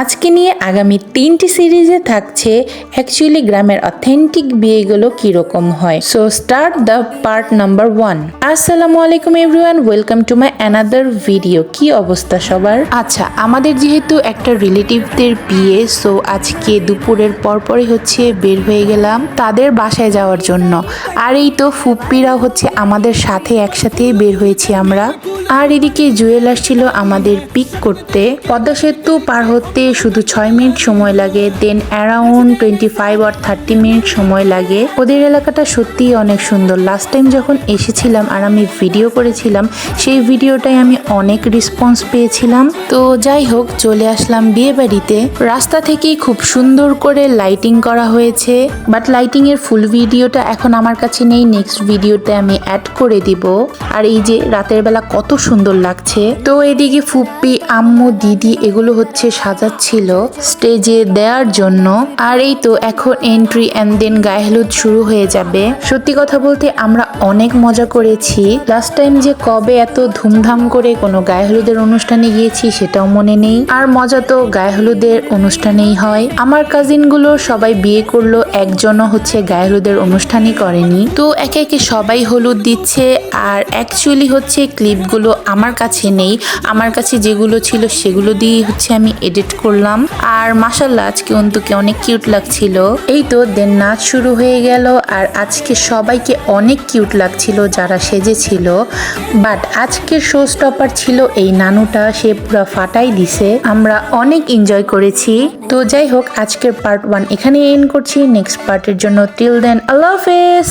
আজকে নিয়ে আগামী তিনটি সিরিজে থাকছে অ্যাকচুয়ালি গ্রামের অথেন্টিক বিয়েগুলো কীরকম হয়। So start the part number one আসসালামু আলাইকুম everyone welcome to my another video কি অবস্থা সবার? আচ্ছা আমাদের যেহেতু একটা রিলেটিভদের বিয়ে সো আজকে দুপুরের পরপরই হচ্ছে বের হয়ে গেলাম তাদের বাসায় যাওয়ার জন্য। আর এই তো ফুপ্পিরাও হচ্ছে আমাদের সাথে, একসাথেই বের হয়েছি আমরা। আর এদিকে জুয়েল আসছিল আমাদের পিক করতে। পদ্মা সেতু পার হতে শুধু ছয় মিনিট সময় লাগে দেন অ্যারাউন্ড টোয়েন্টি ফাইভ আর থার্টি মিনিট সময় লাগে। ওদের এলাকাটা সত্যিই অনেক সুন্দর। লাস্ট টাইম যখন এসেছিলাম আর আমি ভিডিও করেছিলাম, সেই ভিডিওটাই আমি অনেক রেসপন্স পেয়েছিলাম। তো যাই হোক, চলে আসলাম বিয়ে বাড়িতে রাস্তা থেকেই খুব সুন্দর করে লাইটিং করা হয়েছে বাট লাইটিং এর ফুল ভিডিওটা এখন আমার কাছে নেই। নেক্সট ভিডিওতে আমি অ্যাড করে দিব। আর এই যে রাতের বেলা কত সুন্দর লাগছে। তো এদিকে ফুপ্পি, আম্মু, দিদি এগুলো হচ্ছে সাজাচ্ছিল স্টেজে দেওয়ার জন্য। আর এই তো এখন এন্ট্রি অ্যান্ড দেন গায়ে হলুদ শুরু হয়ে যাবে। সত্যি কথা বলতে আমরা অনেক মজা করেছি। লাস্ট টাইম যে কবে এত ধুমধাম করে কোনো গায়ে হলুদের অনুষ্ঠানে গিয়েছি সেটাও মনে নেই। আর মজা তো গায়ে হলুদের অনুষ্ঠানেই হয়। আমার কাজিনগুলো সবাই বিয়ে করল, একজনও হচ্ছে গায়ে হলুদের অনুষ্ঠানই করেনি। তো একে একে সবাই হলুদ দিচ্ছে। আর অ্যাকচুয়ালি হচ্ছে ক্লিপগুলো আমার কাছে নেই, আমার কাছে যেগুলো ছিল সেগুলো দিয়ে হচ্ছে আমি এডিট করলাম। আর মাসাল্লাহ আজকে অন্তুকে অনেক কিউট লাগছিল। এই তো দেন নাচ শুরু হয়ে গেল আর আজকে সবাইকে অনেক কিউট লাগছিল যারা সেজেছিল। বাট আজকের শো স্টপার ছিল এই নানুটা, সে পুরো ফাটাই দিছে। আমরা অনেক এনজয় করেছি। তো যাই হোক, আজকের পার্ট ওয়ান এখানে এন্ড করছি। নেক্সট পার্টের জন্য টিল দেন আল্লাহ হাফেজ!